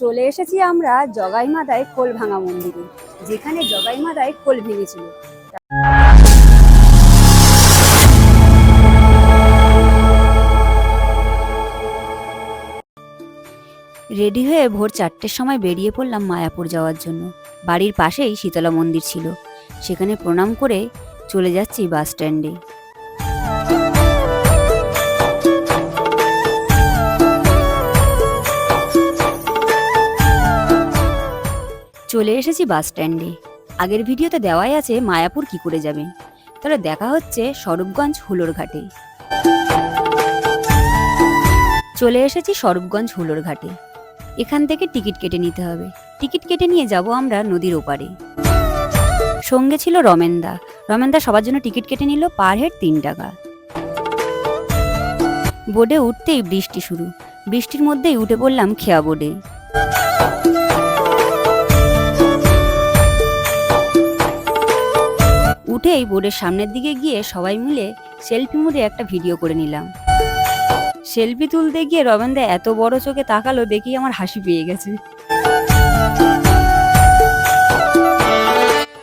চলে এসেছি আমরা জগাই মাদায় খোল ভাঙা মন্দিরে, যেখানে জগাই মাদায় খোল ভেঙেছিল। রেডি হয়ে ভোর চারটের সময় বেরিয়ে পড়লাম মায়াপুর যাওয়ার জন্য। বাড়ির পাশেই শীতলা মন্দির ছিল। সেখানে প্রণাম করে চলে যাচ্ছি বাস স্ট্যান্ডে। চলে এসেছি বাস স্ট্যান্ডে। আগের ভিডিওতে দেওয়াই আছে মায়াপুর কি করে যাবেন তাহলে দেখা হচ্ছে স্বরূপগঞ্জ হুলোর ঘাটে। চলে এসেছি স্বরূপগঞ্জ হুলোর ঘাটে। এখান থেকে টিকিট কেটে নিতে হবে। টিকিট কেটে নিয়ে যাব আমরা নদীর ওপারে। সঙ্গে ছিল রমেনদা। রমেনদা সবার জন্য টিকিট কেটে নিল পার হেড তিন টাকা। বোর্ডে উঠতেই বৃষ্টি শুরু। বৃষ্টির মধ্যেই উঠে পড়লাম খেয়া বোর্ডে। উঠেই বোর্ডের সামনের দিকে গিয়ে সবাই মিলে সেলফি মুড়ে একটা ভিডিও করে নিলাম। সেলফি তুলতে গিয়ে রমেনদা এত বড় চোখে তাকালো দেখি আমার হাসি পেয়ে গেছে।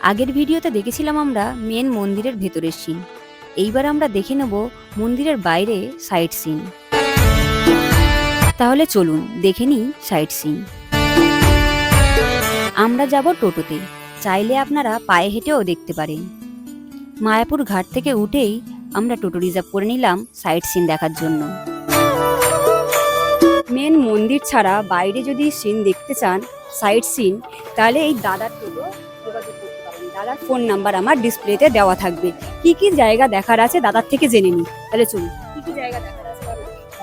আগের ভিডিওতে দেখেছিলাম আমরা মেন মন্দিরের ভেতরের সিন এইবার আমরা দেখে নেব মন্দিরের বাইরে সাইট সিন তাহলে চলুন, দেখে নিই সাইট সিন আমরা যাব টোটোতে। চাইলে আপনারা পায়ে হেঁটেও দেখতে পারেন। মায়াপুর ঘাট থেকে উঠেই আমরা টোটো রিজার্ভ করে নিলাম সাইট সিন দেখার জন্য। মেন মন্দির ছাড়া বাইরে যদি সিন দেখতে চান, সাইট সিন, তাহলে এই দাদার টোটো যোগাযোগ করতে পারেন। দাদার ফোন নাম্বার আমার ডিসপ্লেতে দেওয়া থাকবে। কি কি জায়গা দেখার আছে দাদার থেকে জেনে নিই তাহলে চলুন, কি কি জায়গা দেখার আছে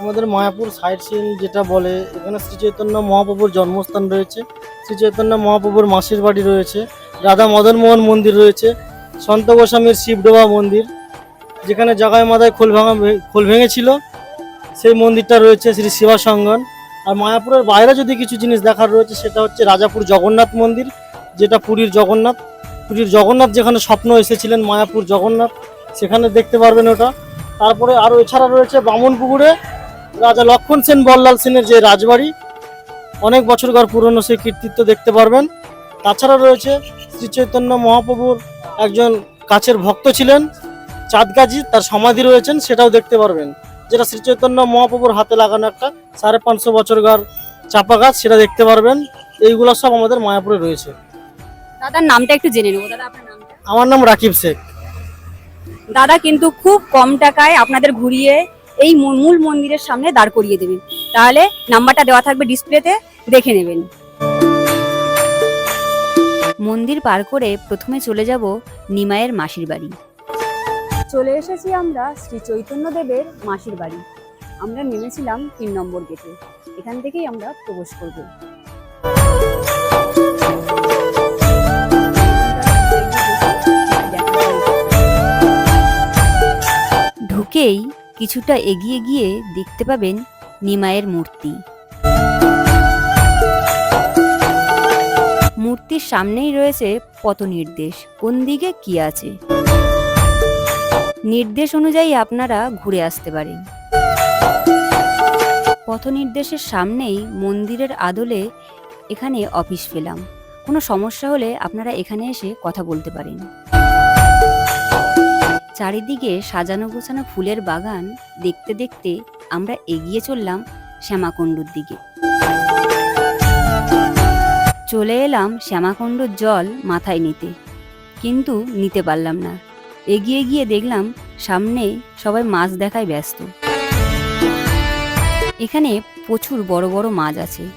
আমাদের মায়াপুর সাইট সিন যেটা বলে, এখানে শ্রী চৈতন্য মহাপ্রভুর জন্মস্থান রয়েছে। শ্রী চৈতন্য মহাপ্রভুর মাসির বাড়ি রয়েছে। রাধা মদন মোহন মন্দির রয়েছে। সন্ত গোস্বামীর শিবডোবা মন্দির, যেখানে জাগায় মাদায় খোল ভাঙা খোল ভেঙেছিল। সেই মন্দিরটা রয়েছে শ্রী শিবা সঙ্গন। আর মায়াপুরের বাইরে যদি কিছু জিনিস দেখার রয়েছে, সেটা হচ্ছে রাজাপুর জগন্নাথ মন্দির, যেটা পুরীর জগন্নাথ। পুরীর জগন্নাথ যেখানে স্বপ্ন এসেছিলেন মায়াপুর জগন্নাথ, সেখানে দেখতে পারবেন ওটা। তারপরে আরও এছাড়া রয়েছে বামনপুকুরে, রাজা লক্ষণ সেন, বল্লাল সেনের যে রাজবাড়ি, অনেক বছরকার পুরনো সেই কীর্তিত্ব দেখতে পারবেন। তাছাড়া রয়েছে শ্রী চৈতন্য মহাপ্রভুর একজন কাছের ভক্ত ছিলেন চাঁদগাজি তার সমাধি রয়েছেন সেটাও দেখতে পারবেন। যেটা শ্রী চৈতন্য মহাপ্রভুর হাতে লাগানো একটা সাড়ে পাঁচশো বছরকার চাপা গাছ সেটা দেখতে পারবেন। এইগুলো সব আমাদের মায়াপুরে রয়েছে। দাদার নামটা একটু জেনে নেব। দাদা আপনার নামটা? আমার নাম রাকিব শেখ। দাদা কিন্তু খুব কম টাকায় আপনাদের ঘুরিয়ে এই মূল মন্দিরের সামনে দাঁড় করিয়ে দেবেন। তাহলে নাম্বারটা দেওয়া থাকবে ডিসপ্লেতে দেখে নেবেন। মন্দির পার করে প্রথমে চলে যাব নিমায়ের মাসির বাড়ি। চলে এসেছি আমরা শ্রী চৈতন্য দেবের মাসির বাড়ি। আমরা নেমেছিলাম তিন নম্বর গেটে। এখান থেকেই আমরা প্রবেশ করব। ঢুকেই কিছুটা এগিয়ে গিয়ে দেখতে পাবেন নিমায়ের মূর্তি। মূর্তির সামনেই রয়েছে পথ নির্দেশ কোন দিকে কি আছে? নির্দেশ অনুযায়ী আপনারা ঘুরে আসতে পারেন। পথ নির্দেশের সামনেই মন্দিরের আদলে এখানে অফিস পেলাম। কোনো সমস্যা হলে আপনারা এখানে এসে কথা বলতে পারেন। চারিদিকে সাজানো গোছানো ফুলের বাগান দেখতে দেখতে আমরা এগিয়ে চললাম শ্যামাকুণ্ডুর দিকে। চলে এলাম শ্যামাকুণ্ডুর জল মাথায় নিতে। কিন্তু নিতে পারলাম না। এগিয়ে গিয়ে দেখলাম সামনে সবাই মাছ দেখায় ব্যস্ত। এখানে প্রচুর বড় বড় মাছ আছে।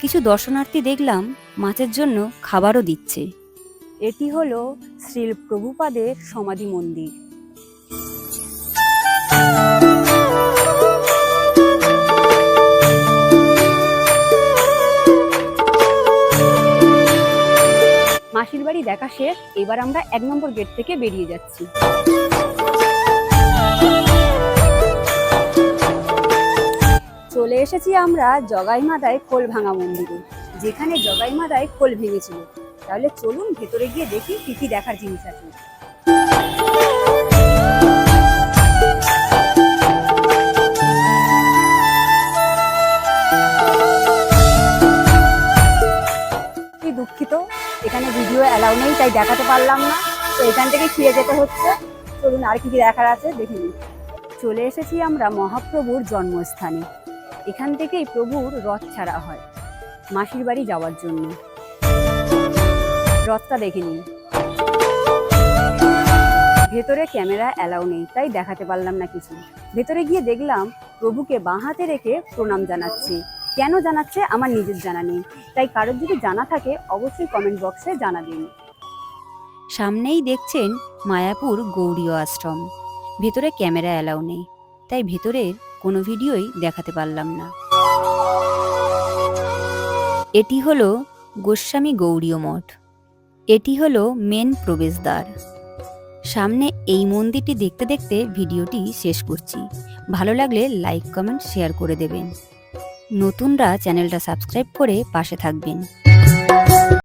কিছু দর্শনার্থী দেখলাম মাছের জন্য খাবারও দিচ্ছে। এটি হলো শ্রী প্রভুপাদের সমাধি মন্দির। মাসির বাড়ি দেখা শেষ, এবার আমরা এক নম্বর গেট থেকে বেরিয়ে যাচ্ছি। চলে এসেছি আমরা জগাই মাদায় কোল ভাঙা মন্দিরে, যেখানে জগাই মাদায় কোল ভেঙেছিল। তাহলে চলুন ভেতরে গিয়ে দেখি কি কি দেখার জিনিস আছে। তাই দেখাতে পারলাম না। তো এখান থেকে ফিরে যেতে হচ্ছে। চলুন আর কি কি দেখার আছে, দেখে নিই। চলে এসেছি আমরা মহাপ্রভুর জন্মস্থানে। এখান থেকেই প্রভুর রথ ছাড়া হয়। মাসির বাড়ি যাওয়ার জন্য। রথটা দেখে নিন ভেতরে ক্যামেরা অ্যালাউ নেই, তাই দেখাতে পারলাম না কিছু। ভেতরে গিয়ে দেখলাম প্রভুকে বাঁ হাতে রেখে প্রণাম জানাচ্ছে। কেন জানাচ্ছে আমার নিজের জানা নেই। তাই কারোর যদি জানা থাকে, অবশ্যই কমেন্ট বক্সে জানাবেন। সামনেই দেখছেন মায়াপুর গৌরীয় আশ্রম। ভেতরে ক্যামেরা অ্যালাউ নেই, তাই ভেতরের কোনো ভিডিওই দেখাতে পারলাম না। এটি হলো গোস্বামী গৌরীয় মঠ। এটি হলো মেন প্রবেশদ্বার। সামনে এই মন্দিরটি দেখতে দেখতে ভিডিওটি শেষ করছি। ভালো লাগলে লাইক, কমেন্ট, শেয়ার করে দেবেন। নতুনরা চ্যানেলটা সাবস্ক্রাইব করে পাশে থাকবেন।